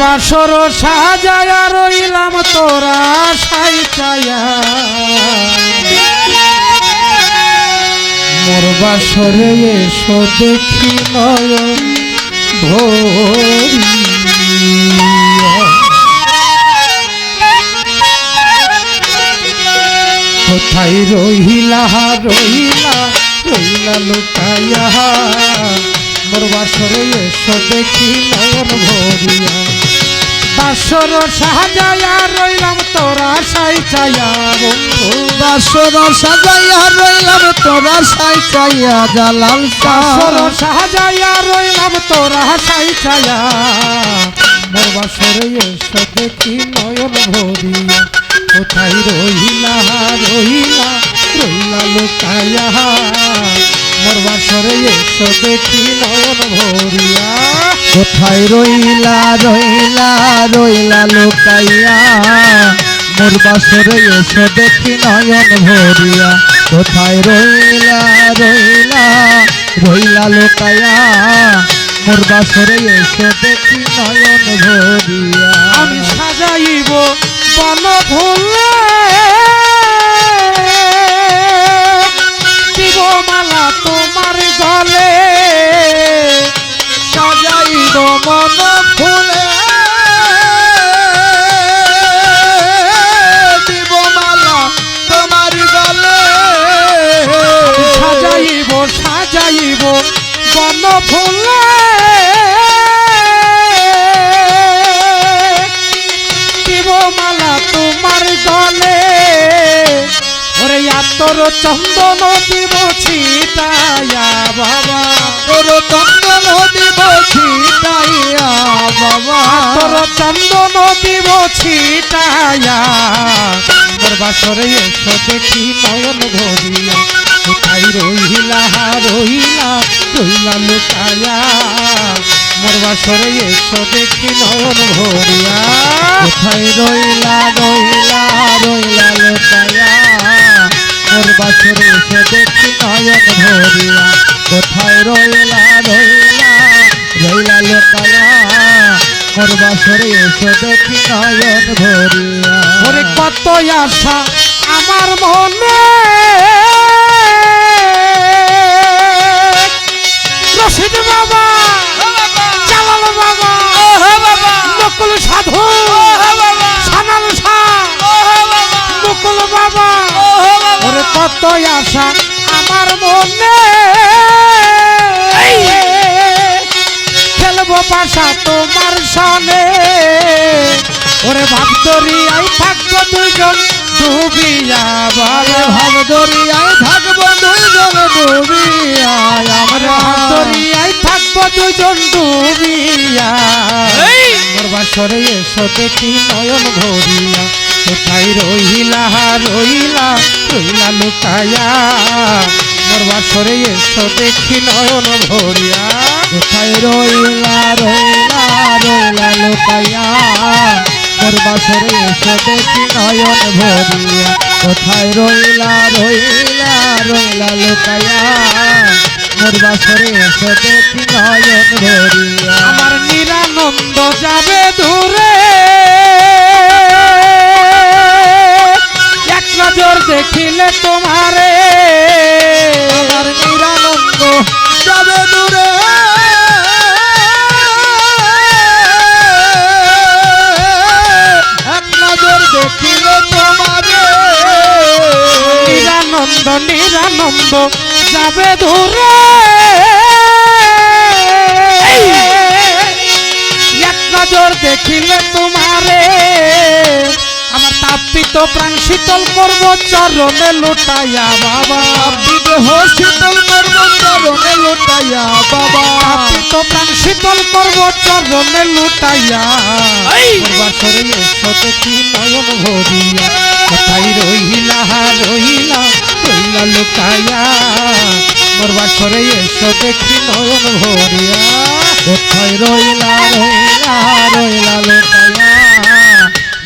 বাসর সাজায়া রইলাম তোরা সাইচায়া মোর বাসরে এসো দেখি ভরিয়া। কোথায় রহিলা রহিলা রহিলা লুকাইয়া। মোর বাসরে এসো দেখি নয়ন ভরিয়া। বাসর সাজায়া রইলাম তোরা সাই চায়া বন্ধু। বাসর সাজাইয়া রইলাম তোরা সাই চাইয়া জালাল বাসর সাজায়া রইলাম তোরা সাই চায়া মোর বাসরে এসো দেখি নয়ন ভরিয়া কোথায় রহিলা রহিলা রহিলা লুকাইয়া। মোর বাসরে এসো দেখি নয়ন ভরিয়া কোথায় রইলা রইলা রইলা লুকাইয়া। মোর বাসরে এসো দেখি নয়ন ভরিয়া। কোথায় রইলা রইলা রইলা লুকাইয়া। মোর বাসরে এসো দেখি নয়ন ভরিয়া। আমি সাজাইব বন ফুলে মালা তোমার গলে সাজাইব মন বন ফুলে দিব মালা তোমার গলে। ওরে আতর চন্দন দিব ছিটায়া বাবা। তোর চন্দন দিব ছিটাইয়া বাবা। তোর চন্দন দিব ছিটায়া মোর বাসরে এসো দেখি নয়ন ভরিয়া কোথায় রহিলা রহিলা রহিলা লুকায়া? মোর বাসরে এসো দেখি নয়ন ভরিয়া কোথায় রইলা রইলা রইলা লোকায়া? মোর বাসরে এসে দেখি নয়ন ভরিয়া কোথায় রইলা রইলা রইলা লোকায়া? মোর বাসরে এসে দেখি নয়ন ভরিয়া ওরে কত আশা আমার মনে। রশিদ বাবা। জালাল বাবা। নকুল সাধু। সানাল নকুল বাবা। ওরে কত আশা আমার মনে। খেলব পাশা তোমার সনে। ওরে ভাবদরি, আই থাকব দুইজন। ডুবিয়া বলে ভাব দরিয়ায় থাকব দুইজন। ডুবিয়ায় ওরে আমরা দুইজন ডুবিয়া। বাসরে এসো দেখি নয়ন ভরিয়া। কোথায় রহিলা রহিলা রহিলা লুকায়া। মোর বাসরে এসো দেখি নয়ন ভরিয়া। কোথায় রইলা রইলা রইলা লোকায়া। মোর বাসরে এসে দেখি নয়ন ভরিয়া। কোথায় রইলা রইলা রইলা লোকায়া। মোর বাসরে এসে দেখি নয়ন ভরিয়া। আমার নিরানন্দ যাবে দূরে। এক নজর দেখিলে তোমারে। আমার নিরানন্দ যাবে দূরে। এক নজর দেখিলে তোমারে। নিরানন্দ নিরানন্দ যাবে দূরে এক নজর দেখিলে তোমারে। আমার তাপিত প্রাণ শীতল করব চরণে লুটাইয়া বাবা। বিদেহ শীতল করব চরণে লুটাইয়া বাবা। তাপিত প্রাণ শীতল করব চরণে লুটাইয়া। বাসরে এসো দেখি নয়ন ভরিয়া। কোথায় রহিলা রহিলা? রহিলা লুকায়া, মোর বাসরে এসো দেখি নয়ন ভরিয়া। কোথায় রইলা রইলা রইলা লোকায়া,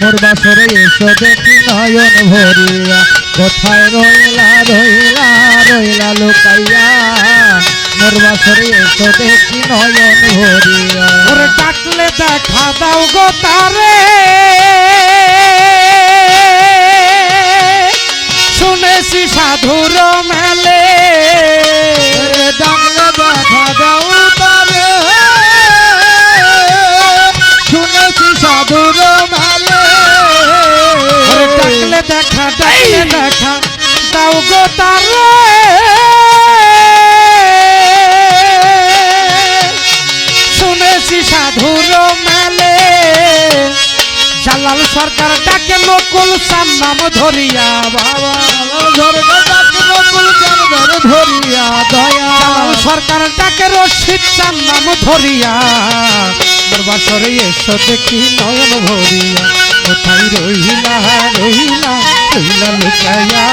মোর বাসরে এসো দেখি নয়ন ভরিয়া। কোথায় রইলা রইলা রইলা লোকাইয়া মোর মোর এসো দেখি নয়ন ভরিয়া। ওরে ডাকলে দেখা দাও গো তারে। শুনেছি সাধুর মেলে। ওরে ডাকলে দেখা দাও তারে শুনেছি সাধুর মেলে। ডাকলে দেখা ডাকলে দেখা দাও গো তারে। শুনেছি সাধুর মেলে। জালাল সরকার সাম নাম ধরিয়া, বাবা। চান ধরিয়া দয়া সরকার ডাকে রশিদ চান নাম ধরিয়া। মোর বাসরে এসো দেখি নয়ন ভরিয়া। কোথায় রহিলা রহিলা রহিলা লুকায়া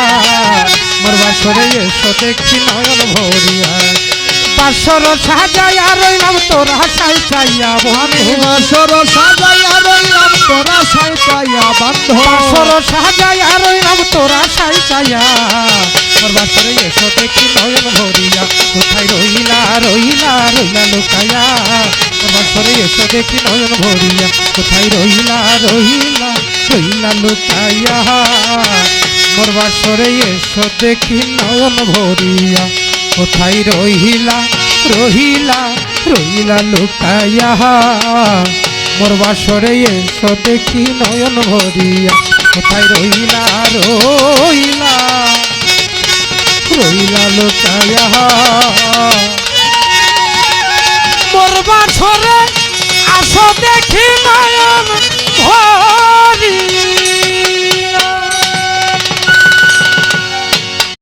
মোর বাসরে এসো দেখি নয়ন ভরিয়া। সাজাইয়া রইলাম তোরা সাই চাইয়া সাজাইয়া রইলাম তোরা সাইতাইয়া বান্ধ বাসর রইলাম তোরা মোর বাসরে এসো দেখি নয়ন ভরিয়া। কোথায় রহিলা রহিলা রহিলা লুকায়া। মোর বাসরে এসো দেখি নয়ন কোথায় রহিলা রহিলা রহিলা লুকায়া। মোর বাসরে এসো দেখি নয়ন ভরিয়া। কোথায় রহিলা রহিলা রহিলা লুকায়া। মোর বাসরে এসো দেখি নয়ন ভরিয়া। কোথায় রহিলা? রইলা রইলা লোকায়া মোর বাসরে আসো দেখি নয়ন ভরিয়া।